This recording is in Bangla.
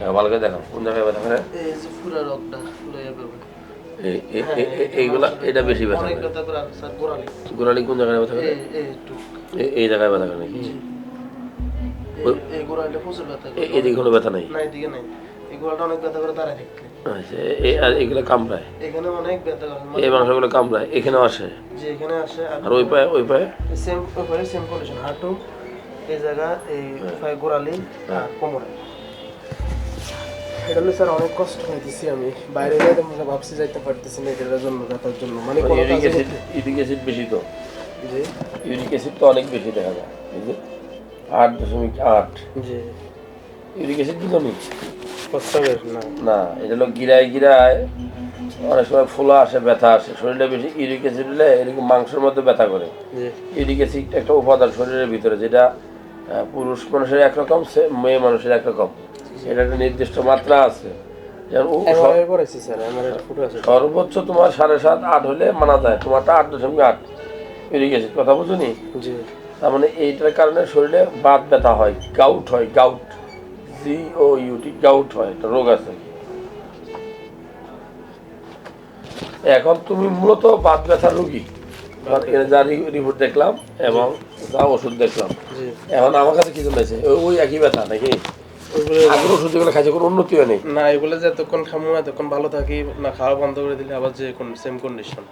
হ্যাঁ, ভালো করে দেখাও কোন জায়গায় ব্যথা করে? এই যে পুরো এভাবে এই- এই- এই- এই- এইগুলা এটা বেশি ব্যথা করে। গোড়ালি। কোন জায়গায় ব্যথা করে? এই জায়গায় ব্যথা করে নাকি? এদিকে কোনো ব্যথা নেই? আচ্ছা আর এগুলো কামড়ায়? এখানে অনেক ব্যথা করে এই মাংসগুলো কামড়ায় এখানেও আসে? যে এখানে আসে আর ওই পায়ে ওই পায়ে? সেম ওইভাবে সেম কন্ডিশন হাঁটু এই জায়গা এই পায়ে গোড়ালি আর কোমরে। এটা হলো স্যার অনেক কষ্ট হইতেছি আমি। বাইরে যাইতে মনে ভাবছি যাইতে পারতেছি না এটার জন্য ব্যথার জন্য। মানে কোনো ইউরিক কাজে অ্যাসিড ইউরিক অ্যাসিড বেশি তো। জি। ইউরিক অ্যাসিড তো অনেক বেশি দেখা যায় এই যে আট দশমিক আট। জি। ইউরিক অ্যাসিড কি জানি? প্রস্তাবের না। না এটা হলো গিরায় গিরায় অনেক সময় ফোলা আসে ব্যথা আসে। শরীরে বেশি ইউরিক অ্যাসিড হলে এরকম মাংসের মধ্যে ব্যথা করে। জি। ইউরিক অ্যাসিড একটা উপাদান শরীরের ভিতরে যেটা পুরুষ মানুষের একরকম সে- মেয়ে মানুষের একরকম। এটা একটা নির্দিষ্ট মাত্রা আছে। সর্বোচ্চ তোমার সাড়ে সাত আট হলে মানা যায়। তোমারটা আট দশমিক আট ইউরিক অ্যাসিড কথা তার মানে এইটার কারণে শরীরে বাত ব্যথা হয় গাউট হয় gout G O U T gout হয় একটা রোগ আছে। এখন তুমি মূলত বাত ব্যথার রোগী। যা রিপোর্ট দেখলাম এবং যা ওষুধ দেখলাম। এখন আমার কাছে কি জানাইছে ওই একই ব্যথা নাকি? ওইগুলো আগের ওষুধ খাইছে কোনো উন্নতি হয় নেই। না এগুলো যে এতক্ষণ খামো এতক্ষণ ভালো থাকি না খাওয়া বন্ধ করে দিলে আবার যে সেম কন্ডিশন